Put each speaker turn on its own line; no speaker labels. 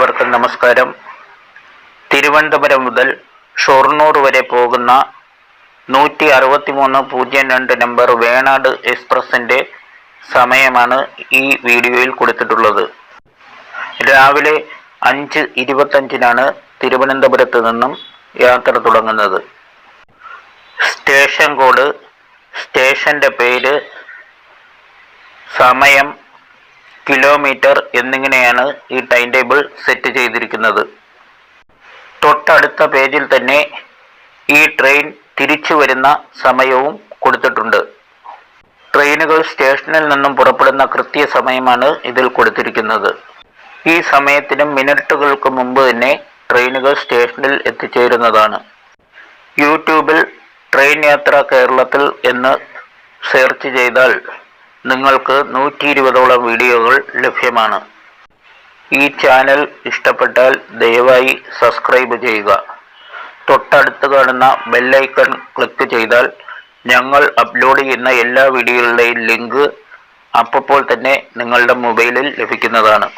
എല്ലാവർക്കും നമസ്കാരം. തിരുവനന്തപുരം മുതൽ ഷൊർണൂർ വരെ പോകുന്ന നൂറ്റി അറുപത്തി മൂന്ന് പൂജ്യം രണ്ട് നമ്പർ വേണാട് എക്സ്പ്രസിന്റെ സമയമാണ് ഈ വീഡിയോയിൽ കൊടുത്തിട്ടുള്ളത്. രാവിലെ അഞ്ച് ഇരുപത്തഞ്ചിനാണ് തിരുവനന്തപുരത്ത് നിന്നും യാത്ര തുടങ്ങുന്നത്. സ്റ്റേഷൻ കോഡ് സ്റ്റേഷന്റെ പേര് സമയം കിലോമീറ്റർ എന്നിങ്ങനെയാണ് ഈ ടൈം ടേബിൾ സെറ്റ് ചെയ്തിരിക്കുന്നത്. തൊട്ടടുത്ത പേജിൽ തന്നെ ഈ ട്രെയിൻ തിരിച്ചു വരുന്ന സമയവും കൊടുത്തിട്ടുണ്ട്. ട്രെയിനുകൾ സ്റ്റേഷനിൽ നിന്നും പുറപ്പെടുന്ന കൃത്യ സമയമാണ് ഇതിൽ കൊടുത്തിരിക്കുന്നത്. ഈ സമയത്തിനും മിനിറ്റുകൾക്ക് മുമ്പ് തന്നെ ട്രെയിനുകൾ സ്റ്റേഷനിൽ എത്തിച്ചേരുന്നതാണ്. യൂട്യൂബിൽ ട്രെയിൻ യാത്ര കേരളത്തിൽ എന്ന് സെർച്ച് ചെയ്താൽ നിങ്ങൾക്ക് നൂറ്റി ഇരുപതോളം വീഡിയോകൾ ലഭ്യമാണ്. ഈ ചാനൽ ഇഷ്ടപ്പെട്ടാൽ ദയവായി സബ്സ്ക്രൈബ് ചെയ്യുക. തൊട്ടടുത്ത് കാണുന്ന ബെല്ലൈക്കൺ ക്ലിക്ക് ചെയ്താൽ ഞങ്ങൾ അപ്ലോഡ് ചെയ്യുന്ന എല്ലാ വീഡിയോകളുടെയും ലിങ്ക് അപ്പോൾ തന്നെ നിങ്ങളുടെ മൊബൈലിൽ ലഭിക്കുന്നതാണ്.